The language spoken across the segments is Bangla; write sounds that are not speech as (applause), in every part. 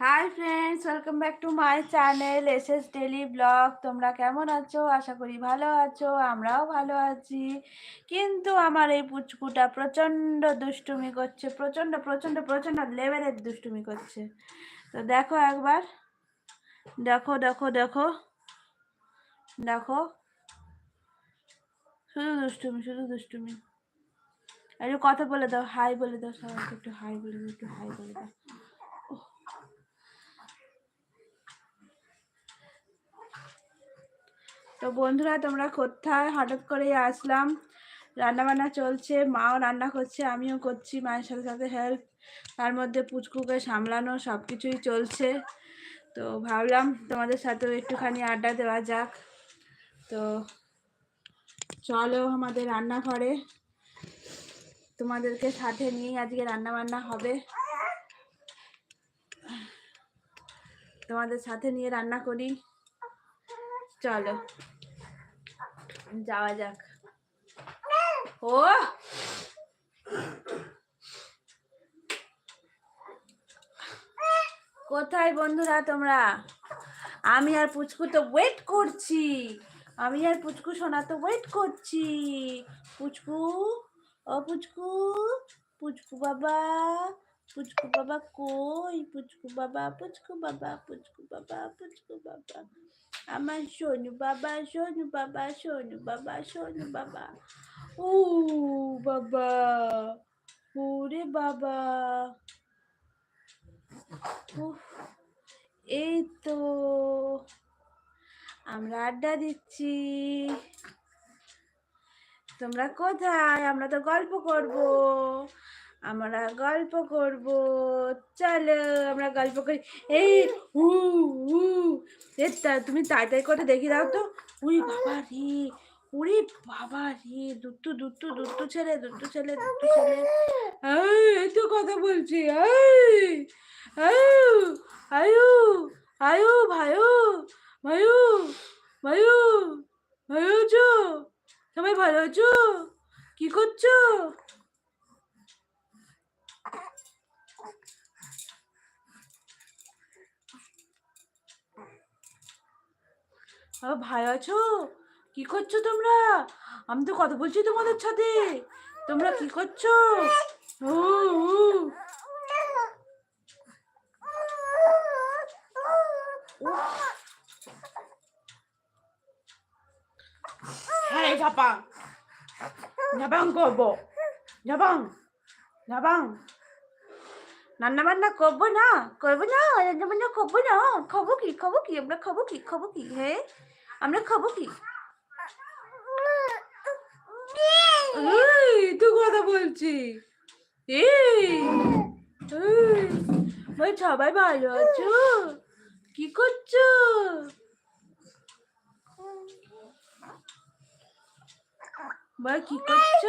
Hi friends welcome back to my channel S S daily blog তোমরা কেমন আছো? আশা করি ভালো আছো, আমরাও ভালো আছি। কিন্তু আমার এই পুচকুটা প্রচণ্ড দুষ্টুমি করছে, প্রচণ্ড প্রচণ্ড প্রচণ্ড লেভেলের দুষ্টুমি করছে। তো দেখো একবার। দেখো দেখো দেখো। দেখো। শুধু দুষ্টুমি শুধু দুষ্টুমি। একটু কথা বলে দাও হাই বলে দাও সবাইকে, একটু হাই বলে দাও, একটু হাই বলে দাও। তো বন্ধুরা, তোমরা কোথায়? হঠাৎ করে আসলাম। রান্না বান্না চলছে, মাও রান্না করছে, আমিও করছি, মায়ের সাথে সাথে হেল্প তার মধ্যে পুচকুকে সামলানো সব কিছুই চলছে। তো ভাবলাম তোমাদের সাথেও একটুখানি আড্ডা দেওয়া যাক। তো চলো আমাদের রান্নাঘরে। তোমাদেরকে সাথে নিয়েই আজকে রান্না বান্না হবে। তোমাদের সাথে নিয়ে রান্না করি। চলো, যাওয়া যাক। ও! কোথায় বন্ধুরা তোমরা? আমি আর পুচকু তো ওয়েট করছি। আমি আর পুচকু, সোনা তো ওয়েট করছি। পুচকু, ও পুচকু পুচকু বাবা পুচকু বাবা কই? পুচকু বাবা পুচকু বাবা পুচকু বাবা পুচকু বাবা। আমার সোনু বাবা সোনু বাবা সোনু বাবা সোনু বাবা ও বাবা ওরে বাবা এই তো আমরা আড্ডা দিচ্ছি তোমরা কোথায় আমরা তো গল্প করব আমরা গল্প করব। চলো আমরা গল্প করি। এই এ তা- তুমি তাড়াতাড়ি করে দেখি দাও তো। উই বাবা রে উরে বাবা রে দুট্টু দুট্টু দুট্টু ছেলে দুট্টু ছেলে দুট্টু ছেলে। এই এই তো কথা বলছি। এই আয়ু আয়ু আয়ু, ভায়ু ভায়ু ভায়ু ভায়ু আছো? সবাই ভালো আছো? কি করছ? ভাই আছো? কি করছ তোমরা? আমি তো কথা বলছি তোমাদের সাথে। তোমরা কি করছ? ও ও। হ্যাঁ ঝাপাং। ঝাপাং করব। ঝাপাং। ঝাপাং। রান্না বান্না করব না? করব না? রান্না বান্না করব না? খাব কি? খাব কি? আমরা খাব কি? খাব কি? হ্যাঁ? আমরা খাব কি? এই, তো কথা বলছি। সবাই ভালো আছো? কি করছ? বা কি করছ?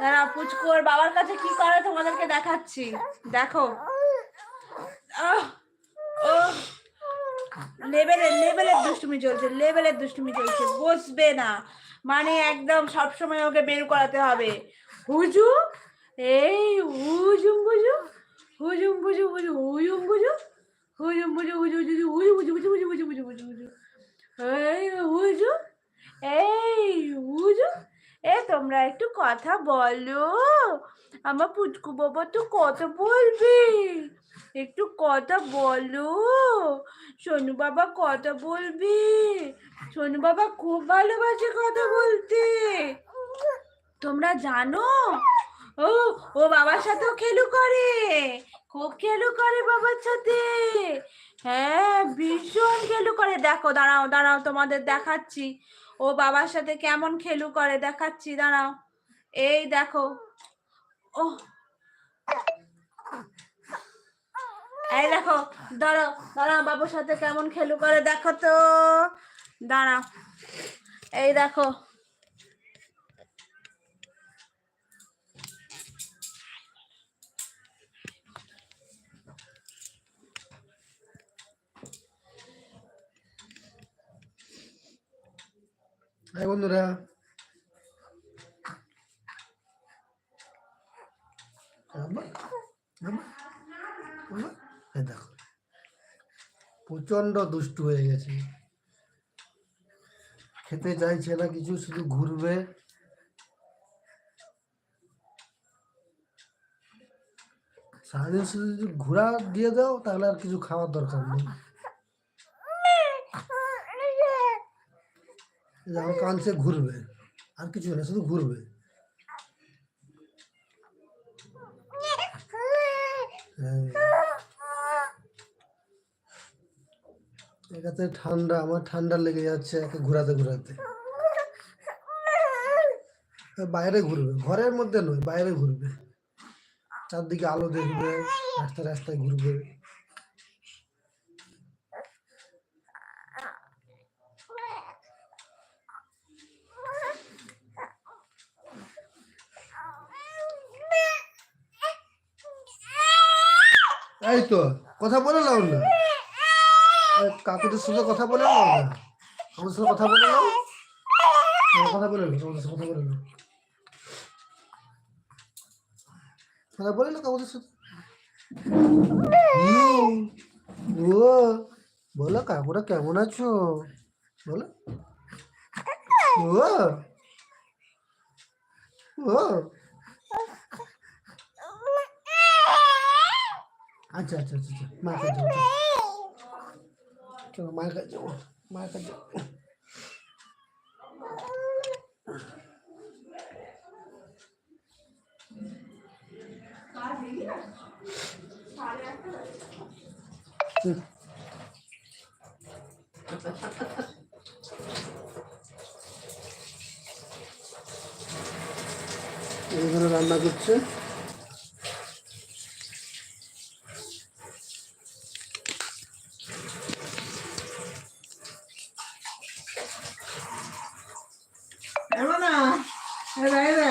দাঁড়া পুচকু, ওর বাবার কাছে কি করে তোমাদেরকে দেখাচ্ছি? দেখো। ও লেভেলের দুষ্টুমি চলছে, লেভেলের দুষ্টুমি চলছে, বসবে না। মানে একদম সব সময় ওকে বের করাতে হবে। হুজু, এই হুজুম বুঝু হুজুম বুঝু বুঝু হুজুম বুঝু বুঝু হুজু এই হুজু এ তোমরা একটু কথা বলো আমার পুচকু বাবা তো কথা বলবে একটু কথা বলো সোনু বাবা কথা বলবে সোনু বাবা খুব ভালোবাসে কথা বলতে তোমরা জানো ও ও বাবার সাথেও খেলু করে। খুব খেলু করে বাবার সাথে। হ্যাঁ ভীষণ খেলু করে। দেখো, দাঁড়াও দাঁড়াও, তোমাদের দেখাচ্ছি। ও বাবার সাথে কেমন খেলু করে, দেখাচ্ছি, দাঁড়াও। এই দেখো। ও এই দেখো, দাঁড়াও দাঁড়াও, বাবুর সাথে কেমন খেলু করে, দেখো তো। দাঁড়াও। এই দেখো। হাই বন্ধুরা। দেখো। প্রচণ্ড দুষ্টু হয়ে গেছে। খেতে চাইছে না, কিছু, শুধু ঘুরবে। সারাদিন শুধু ঘোরা দিয়ে দাও, তাহলে আর কিছু খাওয়ার দরকার নেই। যখন কানছে ঘুরবে। আর কিছু না, শুধু ঘুরবে। হ্যাঁ। একাতে ঠান্ডা, আমার ঠান্ডা লেগে যাচ্ছে একে ঘোরাতে ঘোরাতে। বাইরে ঘুরবে, ঘরের মধ্যে নয়, বাইরে ঘুরবে। চারদিকে আলো দেখবে, রাস্তায় রাস্তায় ঘুরবে এই তো? কথা বলে নাও না। কাকুদের সাথে কথা বলে নাও না। আমার সাথে কথা বলে নাও। হ্যাঁ, কথা বলে নাও আমাদের সাথে কথা বলে নাও। কথা বলে না কাকুদের সাথে। ও বলো কাকুরা কেমন আছো? বলো। ও ও আচ্ছা আচ্ছা আচ্ছা আচ্ছা মায়ের কাছে যাও চলো মায়ের কাছে যাব মায়ের কাছে যাব হুম। এখানে রান্না করছে এমন না এরা এরা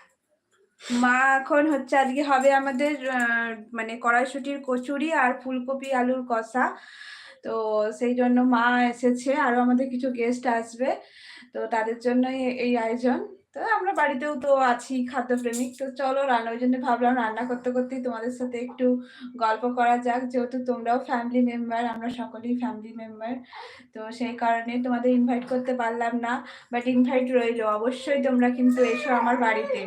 মা এখন হচ্ছে আজকে হবে আমাদের মানে কড়াইশুটির কচুরি আর ফুলকপি আলুর কষা। তো সেই জন্য মা এসেছে, আরও আমাদের কিছু গেস্ট আসবে। তো তাদের জন্য এই আয়োজন। তো আমরা বাড়িতেও তো আছি খাদ্যপ্রেমিক। তো চলো রান্না, ওই জন্য ভাবলাম রান্না করতে করতেই তোমাদের সাথে একটু গল্প করা যাক। যেহেতু তোমরাও ফ্যামিলি মেম্বার আমরা সকলেই ফ্যামিলি মেম্বার তো সেই কারণে তোমাদের ইনভাইট করতে পারলাম না। বাট ইনভাইট রইল। অবশ্যই তোমরা কিন্তু এসো আমার বাড়িতে।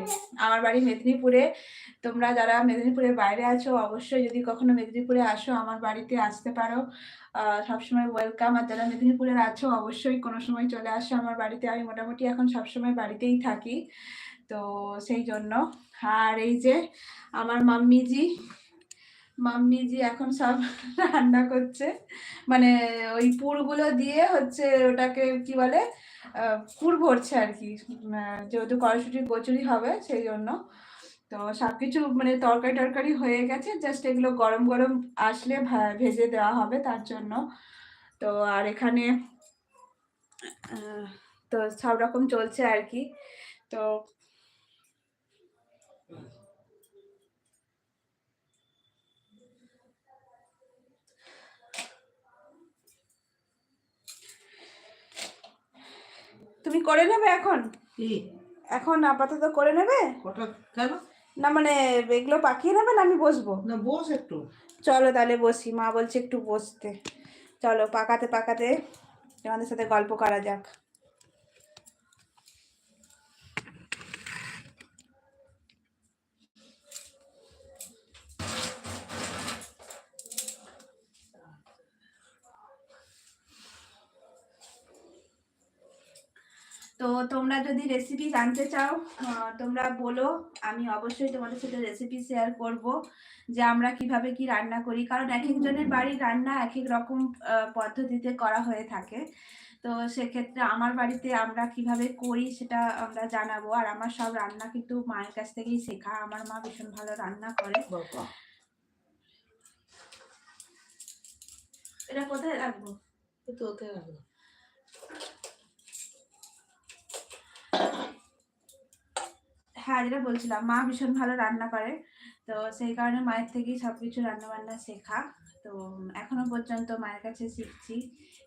আমার বাড়ি মেদিনীপুরে। তোমরা যারা মেদিনীপুরের বাইরে আছো, অবশ্যই যদি কখনো মেদিনীপুরে আসো, আমার বাড়িতে আসতে পারো। সবসময় ওয়েলকাম আর যারা মেদিনীপুরের আছো, অবশ্যই কোনো সময় চলে আসো আমার বাড়িতে। আমি মোটামুটি এখন সবসময় বাড়িতেই থাকি। তো সেই জন্য। আর এই যে আমার মাম্মিজি মাম্মিজি এখন সব (laughs) রান্না করছে। মানে ওই পুরগুলো দিয়ে হচ্ছে ওটাকে কি বলে? পুর ভরছে আর কি। যেহেতু কড়াইশুটির কচুরি হবে, সেই জন্য। তো সবকিছু মানে তরকারি টরকারি হয়ে গেছে জাস্ট এগুলো গরম গরম আসলে ভেজে দেওয়া হবে তার জন্য। তো আর এখানে তো সব রকম চলছে আর কি। তো তুমি করে নেবে এখন? এখন আপাতত করে নেবে? কেন? না মানে এগুলো পাকিয়ে নেবে না আমি বসবো। না বস একটু। চলো তাহলে বসি মা বলছে একটু বসতে। চলো পাকাতে পাকাতে তোমাদের সাথে গল্প করা যাক। তোমরা যদি রেসিপি জানতে চাও তোমরা বলো আমি অবশ্যই তোমাদের সাথে রেসিপি শেয়ার করব যে আমরা কীভাবে কি রান্না করি। কারণ এক একজনের বাড়ির রান্না এক এক রকম পদ্ধতিতে করা হয়ে থাকে। তো সেক্ষেত্রে আমার বাড়িতে আমরা কীভাবে করি সেটা আমরা জানাব। আর আমার সব রান্না কিন্তু মায়ের কাছ থেকেই শেখা। আমার মা ভীষণ ভালো রান্না করে। এটা কোথায় রাখব? এই তো হ্যাঁ যেটা বলছিলাম, মা ভীষণ ভালো রান্না করে। তো সেই কারণে মায়ের থেকেই সব কিছু রান্নাবান্না শেখা। তো এখনও পর্যন্ত মায়ের কাছে শিখছি,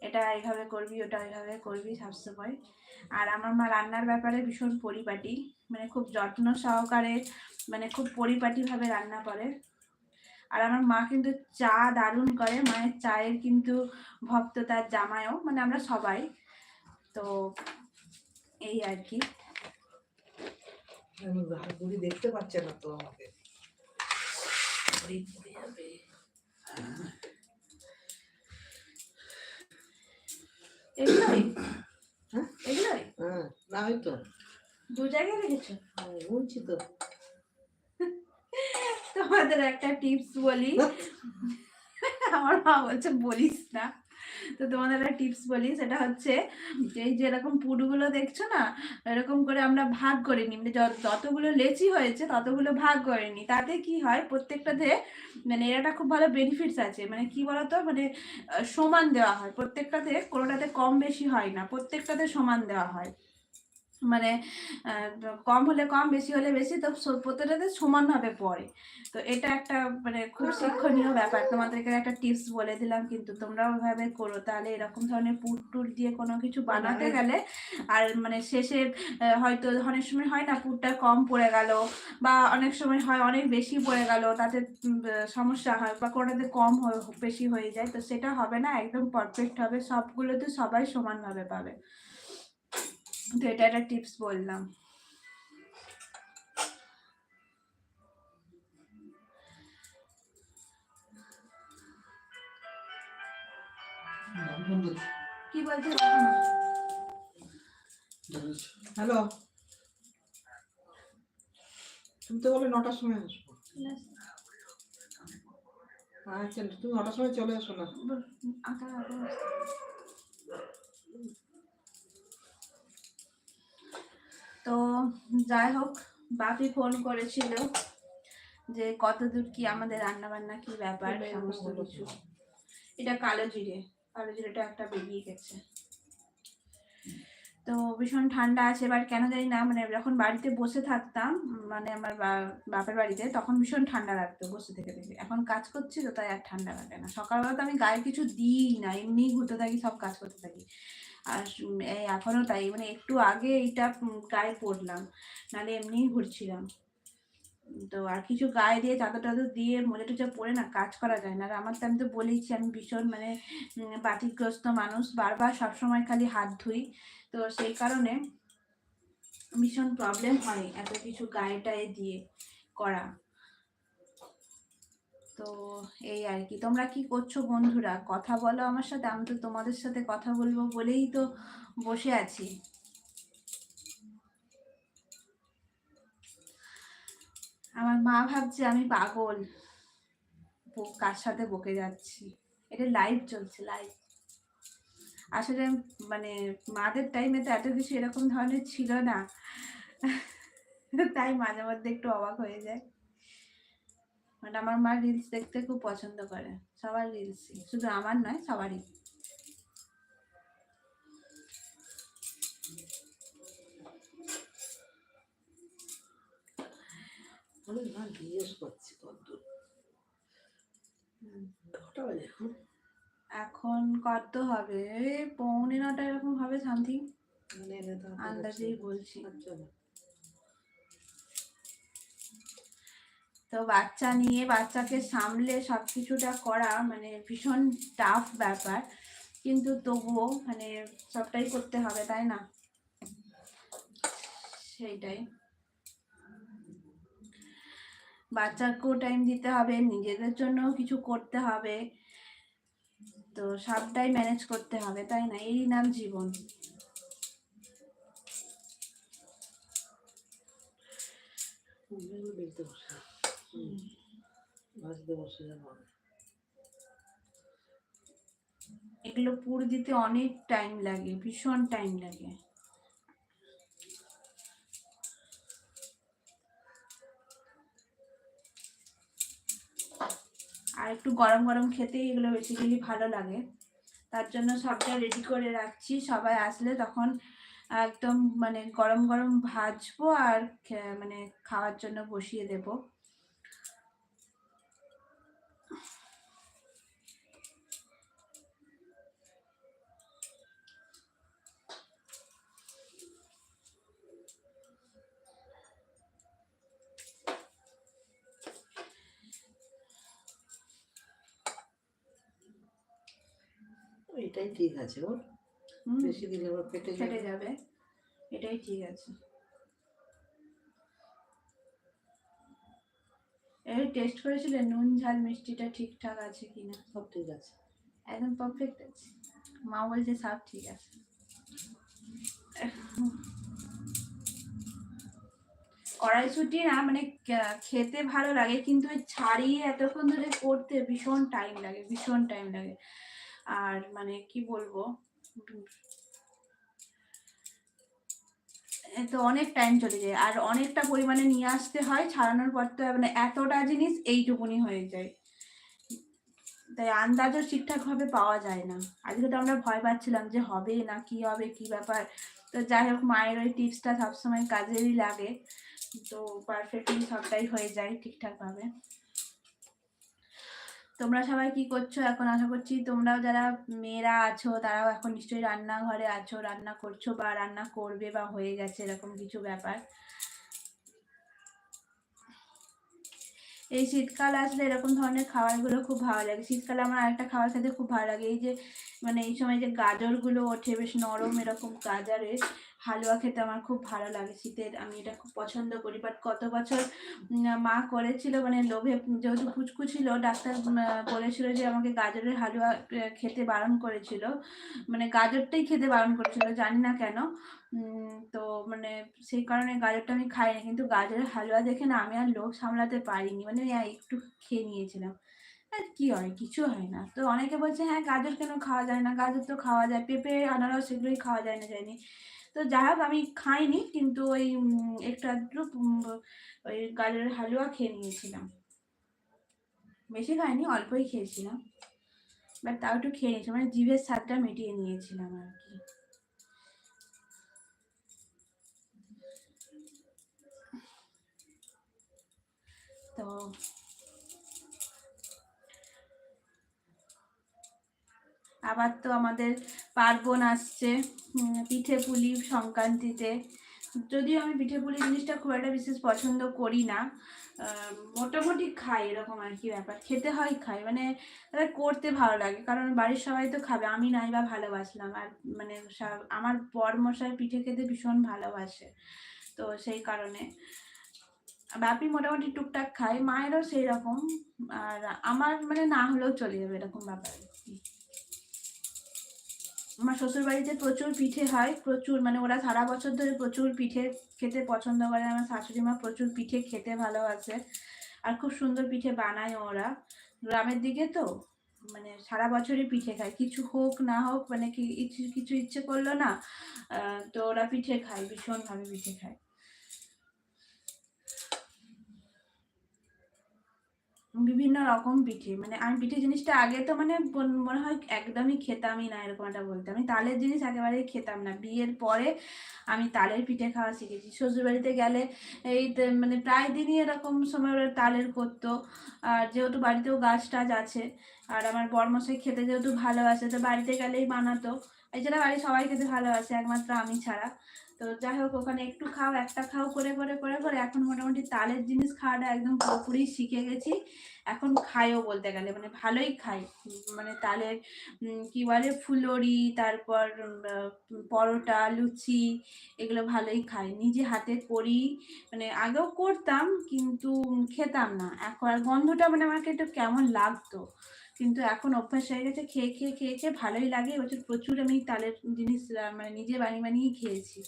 এটা এইভাবে করবি, ওটা এইভাবে করবি সবসময়। আর আমার মা রান্নার ব্যাপারে ভীষণ পরিপাটি মানে খুব যত্ন সহকারে মানে খুব পরিপাটিভাবে রান্না করে। আর আমার মা কিন্তু চা দারুণ করে, মায়ের চায়ের কিন্তু ভক্ত তার জামাইও মানে আমরা সবাই। তো এই আর কি। আমি দেখতে পাচ্ছে না তো আমাকে। এগুলোই হ্যাঁ? এগুলোই হ্যাঁ না দু জায়গায় রেখেছো? হ্যাঁ, বলছি তো। তোমাদের একটা টিপস বলি। আমার মা বলছে বলিস না। তো তোমাদের একটা টিপস বলি, সেটা হচ্ছে এই যে এরকম পুটগুলো দেখছ না, এরকম করে আমরা ভাগ করে নিই। মানে যত- যতগুলো লেচি হয়েছে, ততগুলো ভাগ করে নিই। তাতে কি হয়, প্রত্যেকটাতে মানে এরাটা খুব ভালো বেনিফিটস আছে। মানে কি বলতো? মানে সমান দেওয়া হয়। প্রত্যেকটাতে কোনোটাতে কম বেশি হয় না। প্রত্যেকটাতে সমান দেওয়া হয়। মানে কম হলে কম বেশি হলে বেশি তো প্রত্যেকটাতে সমানভাবে পড়ে। তো এটা একটা মানে খুব শিক্ষণীয় ব্যাপার। তোমাদেরকে একটা টিপস বলে দিলাম কিন্তু তোমরা ওইভাবে করো। তাহলে এরকম ধরনের পুট টুট দিয়ে কোনো কিছু বানাতে গেলে আর মানে শেষে হয়তো অনেক সময় হয় না পুরটা কম পড়ে গেল বা অনেক সময় হয় অনেক বেশি পড়ে গেল তাতে সমস্যা হয় বা কোনোটাতে কম বেশি হয়ে যায় তো সেটা হবে না একদম পারফেক্ট হবে। সবগুলোতে সবাই সমানভাবে পাবে। তো এটা একটা টিপস বললাম। কি বলছে? হ্যালো তুমি তো বলে নটার সময় আসব। আচ্ছা তুমি নটার সময় চলে আসো না। তো যাই হোক বাপি ফোন করেছিল যে কতদূর কি আমাদের রান্না বান্না কি ব্যাপার সমস্ত কিছু। এটা কালো জিরে কালো জিরেটা একটা বেরিয়ে গেছে। তো ভীষণ ঠান্ডা আছে এবার কেন জানি না মানে যখন বাড়িতে বসে থাকতাম মানে আমার বাপের বাড়িতে তখন ভীষণ ঠান্ডা লাগতো বসে থেকে থেকে। এখন কাজ করছি তো তাই আর ঠান্ডা লাগে না। সকালবেলা তো আমি গায়ে কিছু দিই না এমনি ঘুরতে থাকি সব কাজ করতে থাকি। আর উম, এই এখনও তাই মানে একটু আগে এইটা গায়ে পরলাম নাহলে এমনিই ঘুরছিলাম। তো আর কিছু গায়ে দিয়ে চাদর টাদর দিয়ে মোজা টোজা পরে না কাজ করা যায় না। আর আমার তো আমি তো বলেইছি আমি ভীষণ মানে বাতিগ্রস্ত মানুষ। বারবার সবসময় খালি হাত ধুই। তো সেই কারণে ভীষণ প্রবলেম হয় এত কিছু গায়ে টায়ে দিয়ে করা। তো এই আর কি। তোমরা কি করছ বন্ধুরা? কথা বলো আমার সাথে, আমি তো তোমাদের সাথে কথা বলব বলেই তো বসে আছি। আমার মা ভাবছে আমি পাগল। কার সাথে বকে যাচ্ছি? এটা লাইভ চলছে লাইভ আসলে মানে মাদের টাইমে তো এত কিছু এরকম ধরনের ছিল না। তাই মাঝে মধ্যে একটু অবাক হয়ে যায়। মানে আমার মা রিলস দেখতে খুব পছন্দ করে। সবার রিলসই শুধু আমার নয় সবারই। আমি না জিজ্ঞেস করছি কত কটা বাজে এখন? এখন কত হবে? পৌনে নটা এরকম হবে সামথিং মানে আন্দাজেই। বলছি। আচ্ছা তো বাচ্চা নিয়ে বাচ্চাকে সামলে সব কিছুটা করা মানে ভীষণ টাফ ব্যাপার। কিন্তু তবুও মানে সবটাই করতে হবে, তাই না? সেইটাই। বাচ্চাকেও টাইম দিতে হবে, নিজেদের জন্য কিছু করতে হবে। তো সবটাই ম্যানেজ করতে হবে, তাই না? এই নাম জীবন। বলতে ভাজতে বসে এগুলো পুর দিতে অনেক টাইম লাগে, ভীষণ টাইম লাগে। আর একটু গরম গরম খেতে এগুলো বেসিক্যালি ভালো লাগে। তার জন্য সবটা রেডি করে রাখছি, সবাই আসলে তখন একদম মানে গরম গরম ভাজবো আর মানে খাওয়ার জন্য বসিয়ে দেবো। এটাই ঠিক আছে ওর। বেশি দিলে ওর পেটে ফেটে যাবে। এটাই ঠিক আছে। এই টেস্ট করেছিলে? নুন ঝাল মিষ্টিটা ঠিকঠাক আছে কিনা? সব ঠিক আছে। একদম পারফেক্ট আছে। মা বলছে সব ঠিক আছে। কড়াইশুটি না মানে খেতে ভালো লাগে কিন্তু ছাড়িয়ে এতক্ষণ ধরে করতে ভীষণ টাইম লাগে ভীষণ টাইম লাগে। আর মানে কি বলব? তো অনেক টাইম চলে যায়। আর অনেকটা পরিমাণে নিয়ে আসতে হয়, ছাড়ানোর পর তো মানে এতটা জিনিস এইটুকুনি হয়ে যায়। তাই আন্দাজও ঠিকঠাকভাবে পাওয়া যায় না। আজকে তো আমরা ভয় পাচ্ছিলাম যে হবে না, কি হবে, কি ব্যাপার? তো যাই হোক, মায়ের ওই টিপসটা সবসময় কাজেরই লাগে। তো পারফেক্টলি সবটাই হয়ে যায় ঠিকঠাকভাবে। তোমরা সবাই কি করছ? এখন আশা করছি তোমরাও যারা মেয়েরা আছো, তারাও এখন নিশ্চয়ই রান্নাঘরে আছো, রান্না করছ বা রান্না করবে বা হয়ে গেছে এরকম কিছু ব্যাপার। এই শীতকাল আসলে এরকম ধরনের খাবারগুলো খুব ভালো লাগে। শীতকালে আমার আরেকটা খাবার খেতে খুব ভালো লাগে। এই যে মানে এই সময় যে গাজরগুলো ওঠে, বেশ নরম এরকম গাজরের হালুয়া খেতে আমার খুব ভালো লাগে। শীতের আমি এটা খুব পছন্দ করি। বাট কত বছর মা করেছিল মানে লোভে যেহেতু কুচকু ছিল, ডাক্তার বলেছিল যে আমাকে গাজরের হালুয়া খেতে বারণ করেছিল। মানে গাজরটাই খেতে বারণ করেছিল, জানি না কেন। তো মানে সেই কারণে গাজরটা আমি খাইনি। কিন্তু গাজরের হালুয়া দেখে না আমি আর লোভ সামলাতে পারিনি। মানে একটু খেয়ে নিয়েছিলাম। আর কি হয়, কিছু হয় না। তো অনেকে বলছে হ্যাঁ গাজর কেন খাওয়া যায় না? গাজর তো খাওয়া যায়, পেঁপে, আনারস সেগুলোই খাওয়া যায় না যায়নি তো যাই হোক, আমি খাইনি, কিন্তু ওই একটু ওই গাজরের হালুয়া খেয়ে নিয়েছিলাম। বেশি খাইনি, অল্পই খেয়েছিলাম। বাট তাও একটু খেয়ে নিয়েছিলাম মানে জিভের স্বাদটা মিটিয়ে নিয়েছিলাম আর কি। তো আবার তো আমাদের পার্বণ আসছে পিঠে পুলি সংক্রান্তিতে। যদিও আমি পিঠে পুলি জিনিসটা খুব একটা বিশেষ পছন্দ করি না। মোটামুটি খাই এরকম আর কি ব্যাপার। খেতে হয়, খাই। মানে করতে ভালো লাগে, কারণ বাড়ির সবাই তো খাবে। আমি নাই বা ভালোবাসলাম। আর মানে আমার বর মশাই পিঠে খেতে ভীষণ ভালোবাসে। তো সেই কারণে। বাপি মোটামুটি টুকটাক খায়। মায়েরও সেই রকম আর আমার মানে না হলেও চলে যাবে এরকম ব্যাপার। আমার শ্বশুর বাড়িতে প্রচুর পিঠে হয়, প্রচুর মানে ওরা সারা বছর ধরে প্রচুর পিঠে খেতে পছন্দ করে, আমার শাশুড়ি মা প্রচুর পিঠে খেতে ভালোবাসে। আর খুব সুন্দর পিঠে বানায় ওরা। গ্রামের দিকে তো মানে সারা বছরই পিঠে খায়। কিছু হোক না হোক মানে কি, কিছু ইচ্ছে করল না তো ওরা পিঠে খায়, ভীষণভাবে পিঠে খায়। বিভিন্ন রকম পিঠে। মানে আমি পিঠে জিনিসটা আগে তো মানে মনে হয় একদমই খেতামই না এরকম একটা বলতে। আমি তালের জিনিস একেবারেই খেতাম না। বিয়ের পরে আমি তালের পিঠে খাওয়া শিখেছি। শ্বশুরবাড়িতে গেলে এই মানে প্রায় দিনই এরকম সময় ওরা তালের করতো। আর যেহেতু বাড়িতেও গাছ টাছ আছে, আর আমার বরমশাই খেতে যেহেতু ভালোবাসে, তো বাড়িতে গেলেই বানাতো। এছাড়া বাড়ির সবাই খেতে ভালোবাসে, একমাত্র আমি ছাড়া। তো যাই হোক ওখানে একটু খাও, একটা খাও, করে করে করে করে। এখন মোটামুটি তালের জিনিস খাওয়াটা একদম পুরোপুরি শিখে গেছি। এখন খাইও বলতে গেলে মানে ভালোই খাই। মানে তালের কি বলে ফুলরি তারপর পরোটা, লুচি, এগুলো ভালোই খাই। নিজে হাতে করি। মানে আগেও করতাম, কিন্তু খেতাম না। এখন আর গন্ধটা মানে আমাকে একটু কেমন লাগতো। কিন্তু এখন অভ্যাস হয়ে গেছে, খেয়ে খেয়ে খেয়ে খেয়ে ভালোই লাগে। এবছর প্রচুর আমি তালের জিনিস মানে নিজে বানিয়ে বানিয়ে খেয়েছি।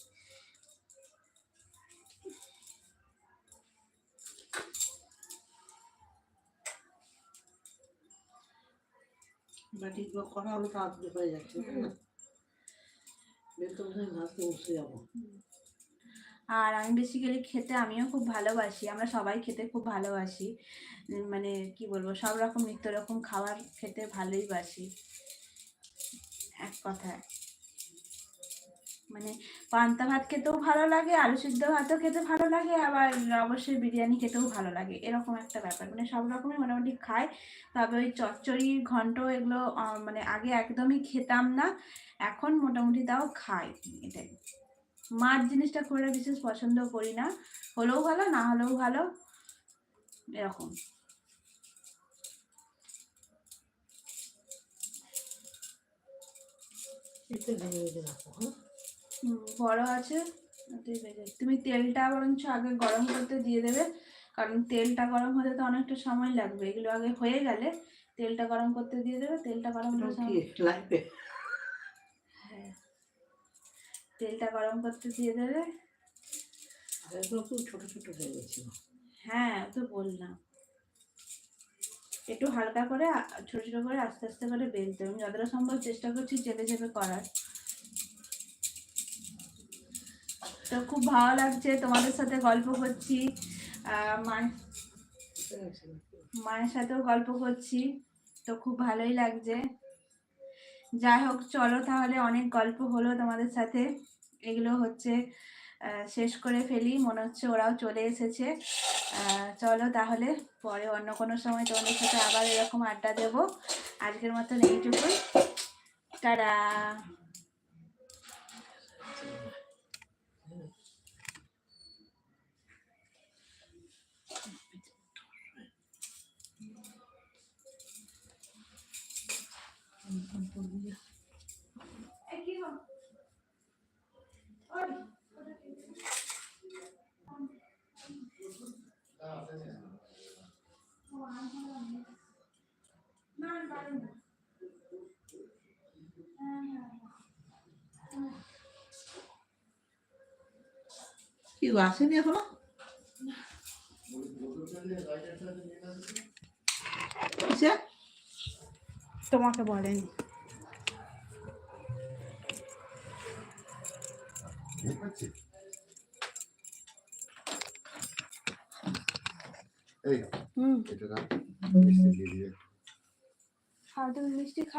আর আমি বেসিক্যালি খেতে আমিও খুব ভালোবাসি, আমরা সবাই খেতে খুব ভালোবাসি। মানে কি বলব, সব রকম নিত্য রকম খাবার খেতে ভালোই বাসি। এক কথায়। মানে পান্তা ভাত খেতেও ভালো লাগে আলু সিদ্ধ ভাতও খেতে ভালো লাগে আবার অবশ্যই বিরিয়ানি খেতেও ভালো লাগে। এরকম একটা ব্যাপার। মানে সব রকমই মোটামুটি খাই। তবে ওই চচ্চড়ি ঘন্ট এগুলো মানে আগে একদমই খেতাম না। এখন মোটামুটি তাও খাই এটাই। মাছ জিনিসটা খুব একটা বিশেষ পছন্দ করি না। হলেও ভালো না হলেও ভালো। এরকম। রাখো হ্যাঁ? হুম, বড় আছে। তুমি তেলটা বরঞ্চ আগে গরম করতে দিয়ে দেবে। কারণ তেলটা গরম হতে তো অনেকটা সময় লাগবে। এগুলো আগে হয়ে গেলে তেলটা গরম করতে দিয়ে দেবে। তেলটা গরম লাইফে হ্যাঁ। তেলটা গরম করতে দিয়ে দেবে। ছোট ছোট হয়ে গেছিল। হ্যাঁ তো বললাম। একটু হালকা করে ছোট ছোট করে আস্তে আস্তে করে বেলতে আমি যতটা সম্ভব চেষ্টা করছি চেপে চেপে করার। তো খুব ভালো লাগছে, তোমাদের সাথে গল্প করছি মায়ের সাথেও গল্প করছি, তো খুব ভালোই লাগছে। যাই হোক, চলো তাহলে অনেক গল্প হলো তোমাদের সাথে, এগুলো হচ্ছে শেষ করে ফেলি, মনে হচ্ছে ওরাও চলে এসেছে। চলো তাহলে পরে অন্য কোনো সময় তোমাদের সাথে আবার এরকম আড্ডা দেব। আজকের মতন এইটুকুই। তারা কি গো, আসেনি এখনও? তোমাকে বলেনি। এই হুম। এটা না মিষ্টি দিয়ে দিয়ে আর তুমি মিষ্টি খা